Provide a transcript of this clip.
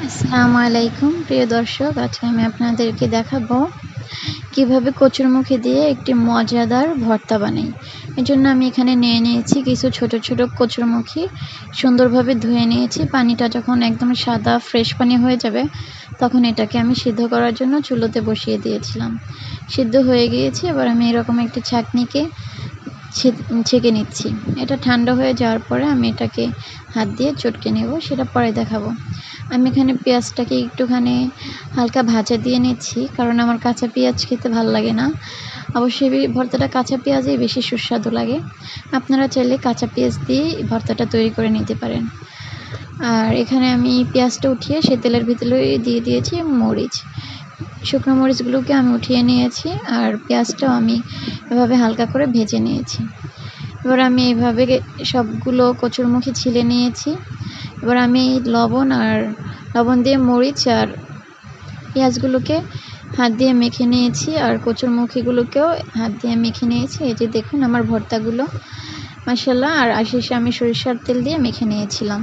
আসসালামু আলাইকুম প্রিয় দর্শক আজকে আমি আপনাদেরকে দেখাবো কীভাবে কচুরমুখী দিয়ে একটি মজাদার ভর্তা বানাই। এর জন্য আমি এখানে নিয়ে নিয়েছি কিছু ছোট ছোট কচুরমুখী সুন্দরভাবে ধুয়ে নিয়েছি। পানিটা যখন একদম সাদা, ফ্রেশ পানি হয়ে যাবে, তখন এটাকে আমি সিদ্ধ করার জন্য চুলোতে বসিয়ে দিয়েছিলাম। সিদ্ধ হয়ে গিয়েছে। এবার আমি এরকম একটি ছাঁকনিকে ছেঁকে নিচ্ছি। এটা ঠান্ডা হয়ে যাওয়ার পরে আমি এটাকে হাত দিয়ে চটকে নেব, সেটা পরে দেখাবো। আমি এখানে পেঁয়াজটাকে একটুখানি হালকা ভাজা দিয়ে নিচ্ছি, কারণ আমার কাঁচা পেঁয়াজ খেতে ভালো লাগে না। অবশ্যই ভর্তাটা কাঁচা পেঁয়াজেই বেশি সুস্বাদু লাগে। আপনারা চাইলে কাঁচা পেঁয়াজ দিয়ে ভর্তাটা তৈরি করে নিতে পারেন। আর এখানে আমি পেঁয়াজটা উঠিয়ে সে তেলের ভিতরে দিয়ে দিয়েছি মরিচ। শুকনো মরিচগুলোকে আমি উঠিয়ে নিয়েছি আর পেঁয়াজটাও আমি এভাবে হালকা করে ভেজে নিয়েছি। এবার আমি এইভাবে সবগুলো কচুরমুখী ছিলে নিয়েছি। এবার আমি লবণ আর লবণ দিয়ে মরিচ আর পেঁয়াজগুলোকে হাত দিয়ে মেখে নিয়েছি আর কচুরমুখীগুলোকেও হাত দিয়ে মেখে নিয়েছি। এই যে দেখুন আমার ভর্তাগুলো মাসাল্লাহ আর আশেষে আমি সরিষার তেল দিয়ে মেখে নিয়েছিলাম।